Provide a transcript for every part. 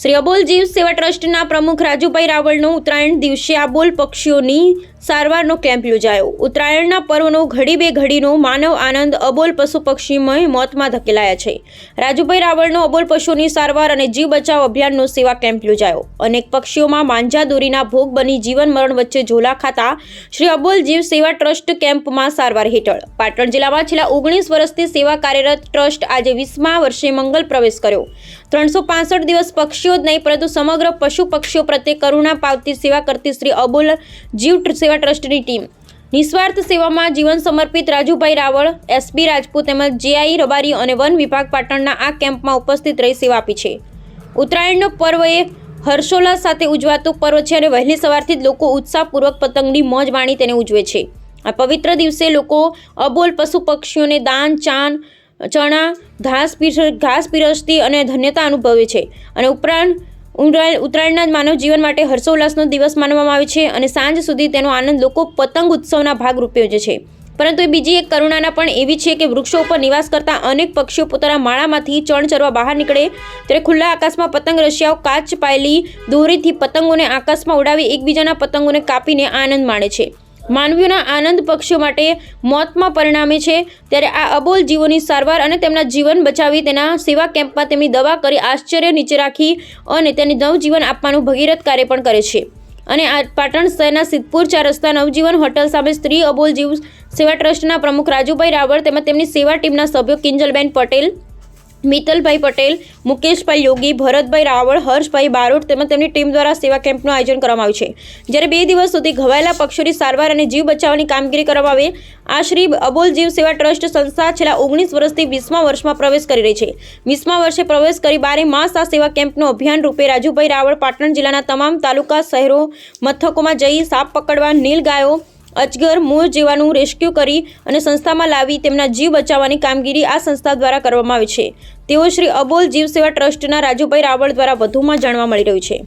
શ્રી અબોલ જીવ સેવા ટ્રસ્ટના પ્રમુખ રાજુભાઈ રાવળનો ઉત્તરાયણ દિવસે આબોલ પક્ષીઓની સારવારનો કેમ્પ યોજાયો. ઉત્તરાયણના પર્વનો ઘડી બે ઘડીનો માનવ આનંદ અબોલ પશુ પક્ષીમય મોતમાં ધકેલાયા છે. રાજુભાઈ રાવળનો અબોલ પશુની સારવાર અને જીવ બચાવ અભિયાનનો સેવા કેમ્પ યોજાયો. અનેક પક્ષીઓમાં માંજા દોરીના ભોગ બની જીવન મરણ વચ્ચે ઝોલા ખાતા શ્રી અબોલ જીવ સેવા ટ્રસ્ટ કેમ્પમાં સારવાર હેઠળ. પાટણ જિલ્લામાં છેલ્લા ઓગણીસ વર્ષથી સેવા કાર્યરત ટ્રસ્ટ આજે વીસમા વર્ષે મંગલ પ્રવેશ કર્યો. ત્રણસો દિવસ પક્ષીઓ જ નહીં, પરંતુ સમગ્ર પશુ પક્ષીઓ પ્રત્યે કરુણા પાવતી સેવા કરતી શ્રી અબોલ જીવ સેવા ટ્રસ્ટની ટીમ. નિસ્વાર્થ સેવામાં જીવન સમર્પિત રાજુભાઈ રાવળ એસબી રાજપૂત તેમજ જેઆઈ રબારી અને વન વિભાગ પાટણના આ કેમ્પમાં ઉપસ્થિત રહી સેવા આપી છે. ઉત્તરાયણનો પર્વ એ હર્ષોલ્લાસ સાથે ઉજવાતું પર્વ છે અને વહેલી સવારથી જ લોકો ઉત્સાહપૂર્વક પતંગની મોજ માણી તેને ઉજવે છે. આ પવિત્ર દિવસે લોકો અબોલ પશુ પક્ષીઓને દાન, ચાન, ચણા, ઘાસ ઘાસ પીરસતી અને ધન્યતા અનુભવે છે અને ઉપરાંત ઉત્તરાયણના માનવ જીવન માટે હર્ષોલ્લાસનો દિવસ માનવામાં આવે છે અને સાંજ સુધી તેનો આનંદ લોકો પતંગ ઉત્સવના ભાગરૂપે ઉજવે છે. પરંતુ બીજી એક કરુણાના પણ એવી છે કે વૃક્ષો ઉપર નિવાસ કરતા અનેક પક્ષીઓ પોતાના માળામાંથી ચણ ચરવા બહાર નીકળે. ત્યારે ખુલ્લા આકાશમાં પતંગ રશિયાઓ કાચ પાયેલી દોરીથી પતંગોને આકાશમાં ઉડાવી એકબીજાના પતંગોને કાપીને આનંદ માણે છે. માનવીઓના આનંદ પક્ષીઓ માટે મોતમાં પરિણામે છે. ત્યારે આ અબોલ જીવોની સારવાર અને તેમના જીવન બચાવી તેના સેવા કેમ્પમાં તેમની દવા કરી આશ્ચર્ય નીચે રાખી અને તેને નવજીવન આપવાનું ભગીરથ કાર્ય પણ કરે છે. અને આ પાટણ શહેરના સિદ્ધપુર ચાર રસ્તા નવજીવન હોટલ સામે સ્ત્રી અબોલ જીવ સેવા ટ્રસ્ટના પ્રમુખ રાજુભાઈ રાવળ તેમજ તેમની સેવા ટીમના સભ્યો કિંજલબેન પટેલ મિત્તલભાઈ પટેલ, મુકેશભાઈ યોગી, ભરતભાઈ રાવળ, હર્ષભાઈ બારોટ તેમજ તેમની ટીમ દ્વારા સેવા કેમ્પનું આયોજન કરવામાં આવ્યું છે. જ્યારે બે દિવસ સુધી ઘવાયેલા પક્ષીઓની સારવાર અને જીવ બચાવવાની કામગીરી કરવામાં આવે, આ શ્રી અબોલ જીવ સેવા ટ્રસ્ટ સંસ્થા છેલ્લા ઓગણીસ વર્ષથી વીસમા વર્ષમાં પ્રવેશ કરી રહી છે. વીસમા વર્ષે પ્રવેશ કરી બારે માસ આ સેવા કેમ્પનું અભિયાન રૂપે રાજુભાઈ રાવળ પાટણ જિલ્લાના તમામ તાલુકા શહેરો, મથકોમાં જઈ સાપ પકડવા નીલ ગાયો અજગર મૂળ જેવાનું રેસ્ક્યુ કરી અને સંસ્થામાં લાવી તેમના જીવ બચાવવાની કામગીરી આ સંસ્થા દ્વારા કરવામાં આવી છે. તેઓ શ્રી અબોલ જીવ સેવા ટ્રસ્ટના રાજુભાઈ રાવળ દ્વારા વધુમાં જાણવા મળી રહ્યું છે.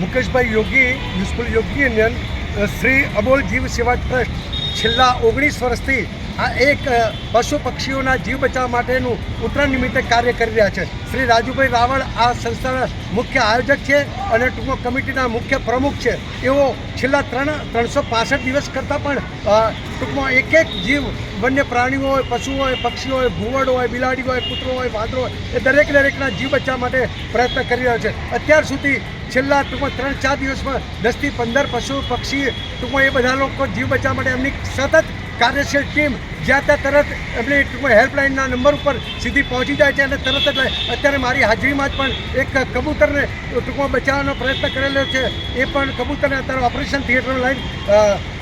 મુકેશભાઈ યોગી મ્યુનિસિપલ યોગી યુનિયન અ, શ્રી અબોલ જીવ સેવા ટ્રસ્ટ છેલ્લા ઓગણીસ વર્ષથી આ એક પશુ પક્ષીઓના જીવ બચાવવા માટેનું ઉત્તરાયણ નિમિત્તે કાર્ય કરી રહ્યા છે. શ્રી રાજુભાઈ રાવળ આ સંસ્થાના મુખ્ય આયોજક છે અને ટૂંકો કમિટીના મુખ્ય પ્રમુખ છે. એઓ છેલ્લા ત્રણ, ત્રણસો પાસઠ દિવસ કરતાં પણ ટૂંકમાં એક એક જીવ, વન્ય પ્રાણીઓ હોય, પશુ હોય, પક્ષી હોય, ભૂવડ હોય, બિલાડી હોય, કૂતરો હોય વાંદરો હોય, એ દરેક દરેકના જીવ બચાવવા માટે પ્રયત્ન કરી રહ્યો છે. અત્યાર સુધી છેલ્લા ટૂંકમાં ત્રણ ચાર દિવસમાં દસથી પંદર પશુ પક્ષી, ટૂંકમાં એ બધા લોકો જીવ બચાવવા માટે એમની સતત કાર્યશીલ ટીમ જ્યાં ત્યાં તરત એમની ટૂંકમાં હેલ્પલાઇનના નંબર ઉપર સીધી પહોંચી જાય છે અને તરત જ અત્યારે મારી હાજરીમાં જ પણ એક કબૂતરને ટૂંકમાં બચાવવાનો પ્રયત્ન કરેલો છે. એ પણ કબૂતરને અત્યારે ઓપરેશન થિયેટરમાં લઈને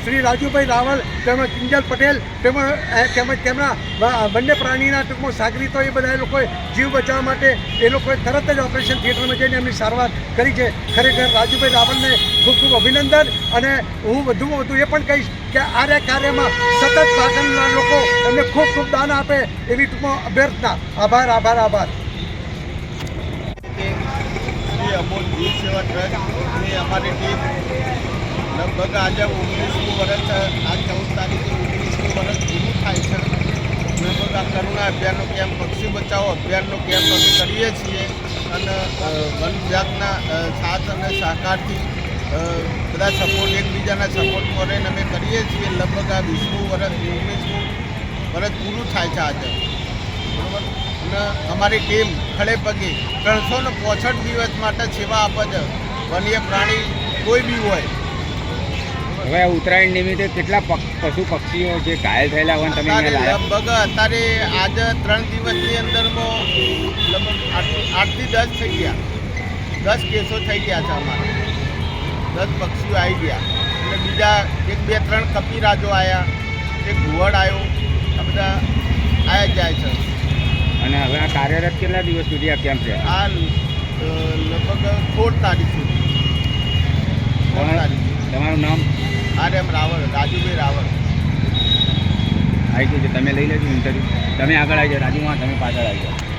શ્રી રાજુભાઈ રાવલ, તેમજ કિંજલ પટેલ, તેમજ તેમજ તેમના બંને પ્રાણીના ટૂંકમાં સાગરીતો એ બધા એ લોકોએ જીવ બચાવવા માટે એ લોકોએ તરત જ ઓપરેશન થિયેટરમાં જઈને એમની સારવાર કરી છે. ખરેખર રાજુભાઈ રાવલને ખૂબ ખૂબ અભિનંદન અને હું વધુમાં વધુ એ પણ કહીશ કે આ કાર્યમાં સતત પાટણના લોકો એમને ખૂબ ખૂબ દાન આપે એવી ટૂંકમાં અભ્યર્થના. આભાર આભાર આભાર. અમૂલ દૂધ સેવા ટ્રસ્ટની અમારી ટીમ લગભગ આજે ઓગણીસમું વર્ષ આ ચૌદ તારીખે ઓગણીસમું વર્ષ પૂરું થાય છે. લગભગ આ કરુણા અભિયાનનો કેમ્પ પક્ષી બચાવો અભિયાનનો કેમ્પ અમે કરીએ છીએ અને વન વિભાગના સાથ અને સહકારથી બધા સપોર્ટ એકબીજાના સપોર્ટ કરીને અમે કરીએ છીએ. લગભગ આ વીસમું વર્ષ ઓગણીસમું વર્ષ પૂરું થાય છે આજે. બરાબર? અને અમારી ટીમ ખડે પગે ત્રણસો ને દિવસ માટે સેવા આપે છે. વન્ય પ્રાણી કોઈ બી હોય હવે ઉત્તરાયણ નિમિત્તે કેટલા પશુ પક્ષીઓ જે ઘાયલ થયેલા હોય તમે લગભગ અત્યારે આજે ત્રણ દિવસની અંદરમાં લગભગ આઠ આઠથી દસ થઈ ગયા. દસ કેસો થઈ ગયા છે અમારા. દસ પક્ષીઓ આવી ગયા. અને બીજા એક બે ત્રણ કપિરાજો આવ્યા એક ઘુવડ આવ્યો. આ બધા આવ્યા જાય છે. અને હવે આ કાર્યરત કેટલા દિવસ સુધી આ કેમ્પ છે? આ લગભગ સોળ તારીખ સુધી. તમારું નામ? આર એમ રાવળ રાજુભાઈ રાવળ આવી છે. તમે લઈ લેજો ઇન્ટરવ્યૂ તમે આગળ આવી જાઓ. રાજુમાં તમે પાછળ આવી જાઓ.